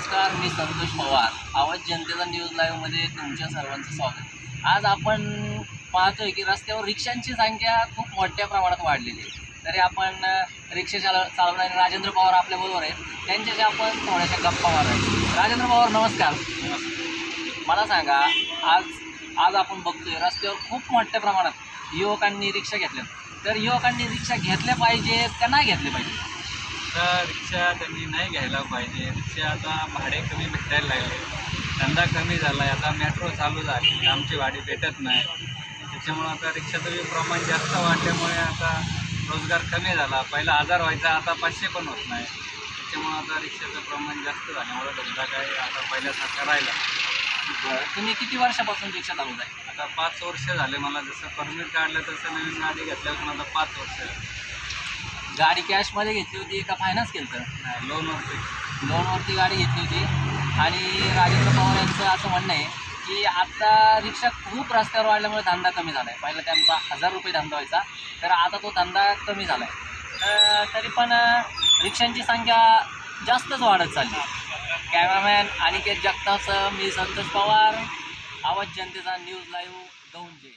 नमस्कार मी संतोष पवार. आवाज जनतेचा न्यूज लाईव्हमध्ये तुमच्या सर्वांचं स्वागत. आज आपण पाहतोय की रस्त्यावर रिक्षांची संख्या खूप मोठ्या प्रमाणात वाढलेली आहे. तरी आपण रिक्षा चालव चालवणारे राजेंद्र पवार आपल्याबरोबर आहेत. त्यांच्याशी आपण थोड्याशा गप्पा मारायचं राजेंद्र पवार नमस्कार. मला सांगा आज आज आपण बघतोय रस्त्यावर खूप मोठ्या प्रमाणात युवकांनी रिक्षा घेतल्या. तर युवकांनी रिक्षा घेतल्या पाहिजेत का नाही घेतले पाहिजे आता रिक्षा त्यांनी नाही घ्यायला पाहिजे. रिक्षा आता भाडे कमी भेटायला लागले. धंदा कमी झाला आहे आता मेट्रो चालू झाली. आमची भाडी भेटत नाही. त्याच्यामुळं आता रिक्षाचं बी प्रमाण जास्त वाढल्यामुळे आता रोजगार कमी झाला. पहिला हजार व्हायचा आता पाचशे पण होत नाही. त्याच्यामुळं आता रिक्षाचं प्रमाण जास्त झाल्यामुळं धंदा काय आता पहिल्यासारखा राहिला. तुम्ही किती वर्षापासून रिक्षा चालवत आहे? आता पाच वर्ष झाले मला जसं परमिट काढलं तसं नवीन गाडी घेतल्यापासून आता पाच वर्ष. गाडी कॅशमध्ये घेतली होती का फायनान्स केलं तर लोनवरती लोनवरती गाडी घेतली होती. आणि राजेंद्र पवार यांचं असं म्हणणं आहे की आता रिक्षा खूप रस्त्यावर वाढल्यामुळे धंदा कमी झाला आहे पहिला त्यांचा हजार रुपये धंदा व्हायचा तर आता तो धंदा कमी झाला आहे तरी पण रिक्षांची संख्या जास्तच वाढत चालली. कॅमेरामॅन अनिकेत जगतापसह मी संतोष पवार. आवाज जनतेचा न्यूज लाईव्ह गौंजे.